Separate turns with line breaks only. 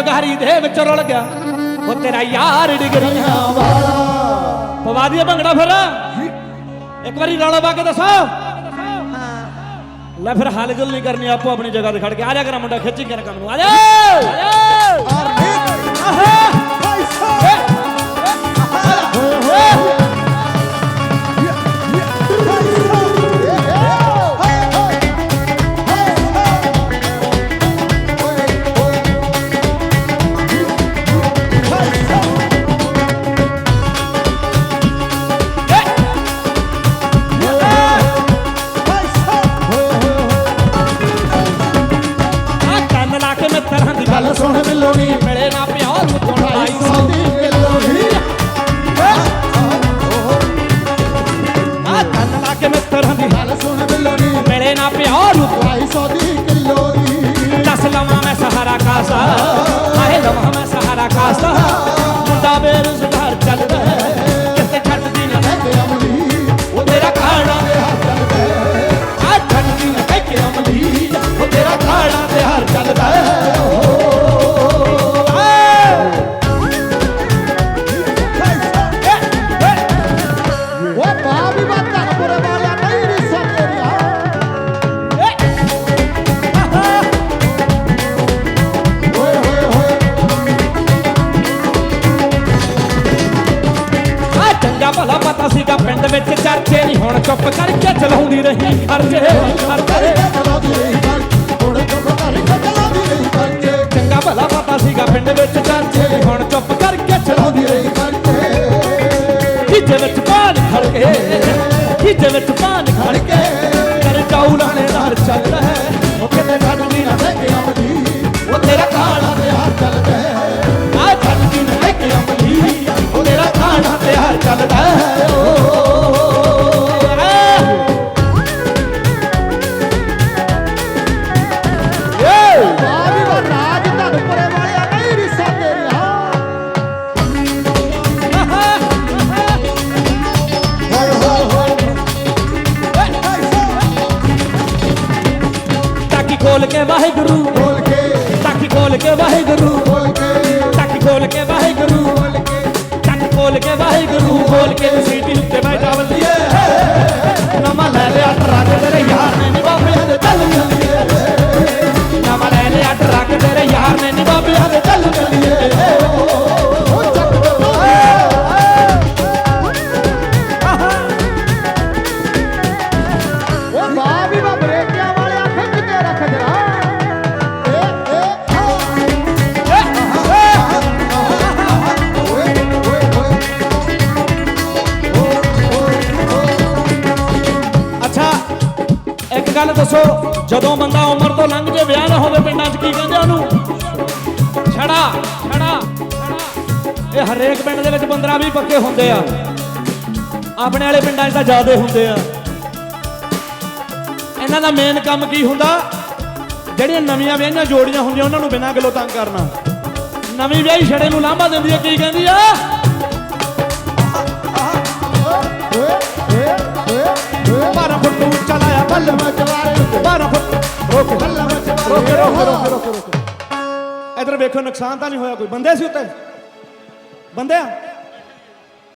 ਜੁਗਾਰੀ ਦੇ ਵਿੱਚ ਰੁਲ ਗਿਆ ਉਹ ਤੇਰਾ ਯਾਰ ਡਿਗਰੀਆਂ ਵਾਲਾ ਪਵਾ ਦਈਏ ਭੰਗੜਾ ਫਿਰ। ਇੱਕ ਵਾਰੀ ਰੌਲਾ ਪਾ ਕੇ ਦੱਸੋ। ਲੈ ਫਿਰ ਹਾਲ ਗੱਲ ਨਹੀਂ ਕਰਨੀ ਆਪੋ ਆਪਣੀ ਜਗ੍ਹਾ ਤੇ ਖੜ ਕੇ। ਆ ਜਾ ਕਰ ਮੁੰਡਾ ਖਿੱਚੀ ਕਰ ਕੰਮ ਨੂੰ। ਆ ਜਾ। ਆ ਜਾ ਚਰਚੇ ਨਹੀਂ ਹੁਣ ਚੁੱਪ ਕਰਕੇ ਚਲਾਉਂਦੀ ਰਹੀ ਖਰਚੇ ਚੰਗਾ ਭਲਾ ਪਤਾ ਸੀਗਾ ਪਿੰਡ ਵਿੱਚ ਚਰਚੇ ਹੁਣ ਚੁੱਪ ਕਰਕੇ ਚਲਾਉਂਦੀ ਰਹੀ ਖਿੱਚੇ ਵਿੱਚ ਪਾਣ ਖੜ ਕੇ ਖਿੱਚੇ ਵਿੱਚ ਪਾਣ ਖੜ ਟਾਕੀ ਖੋਲ ਕੇ ਵਾਹਿਗੁਰੂ। ਟਾਕੀ ਖੋਲ ਕੇ ਵਾਹਿਗੁਰੂ। ਟਾਕੀ ਖੋਲ ਕੇ ਵਾਹਿਗੁਰੂ। ਟਾਕੀ ਖੋਲ ਕੇ ਵਾਹਿਗੁਰੂ। ਬੋਲ ਕੇ ਸੀਟੀ ਉੱਤੇ ਮੈਂ ਜਾਵਲੀਏ ਨਵਾਂ ਲੈ ਲਿਆ ਟਰੱਕ ਤੇਰੇ ਯਾਰ ਨੇ ਨੀ ਬਾਬਿਆਂ ਦੇ ਚੱਲ ਚੱਲੀਏ ਨਵਾਂ ਲੈ ਲਿਆ ਟਰੱਕ ਤੇਰੇ ਯਾਰ ਨੇ ਨੀ ਬਾਬਿਆਂ ਦੇ ਗੱਲ ਦੱਸੋ, ਜਦੋਂ ਬੰਦਾ ਉਮਰ ਤੋਂ ਲੰਘ ਜੇ, ਵਿਆਹ ਨਾ ਹੋਵੇ ਪਿੰਡਾਂ 'ਚ, ਕੀ ਕਹਿੰਦੇ ਉਹਨੂੰ? ਛੜਾ ਛੜਾ ਇਹ ਹਰੇਕ ਪਿੰਡ ਦੇ ਵਿੱਚ 15 20 ਪੱਕੇ ਹੁੰਦੇ ਆ। ਆਪਣੇ ਵਾਲੇ ਪਿੰਡਾਂ 'ਚ ਤਾਂ ਜ਼ਿਆਦੇ ਹੁੰਦੇ ਆ। ਇਹਨਾਂ ਦਾ ਮੇਨ ਕੰਮ ਕੀ ਹੁੰਦਾ? ਜਿਹੜੀਆਂ ਨਵੀਆਂ ਵਿਆਹੀਆਂ ਜੋੜੀਆਂ ਹੁੰਦੀਆਂ, ਉਹਨਾਂ ਨੂੰ ਬਿਨਾਂ ਗੱਲੋਂ ਤੰਗ ਕਰਨਾ। ਨਵੀਂ ਵਿਆਹੀ ਛੜੇ ਨੂੰ ਲਾਂਭਾ ਦਿੰਦੀ ਹੈ ਕੀ ਕਹਿੰਦੀ ਆ? ਰੋਕ ਰੋਕ ਰੋਕ ਰੋਕ ਰੋਕ ਇਧਰ ਵੇਖੋ ਨੁਕਸਾਨ ਤਾਂ ਨਹੀਂ ਹੋਇਆ ਕੋਈ ਬੰਦੇ ਸੀ ਉੱਤੇ ਬੰਦੇ ਆ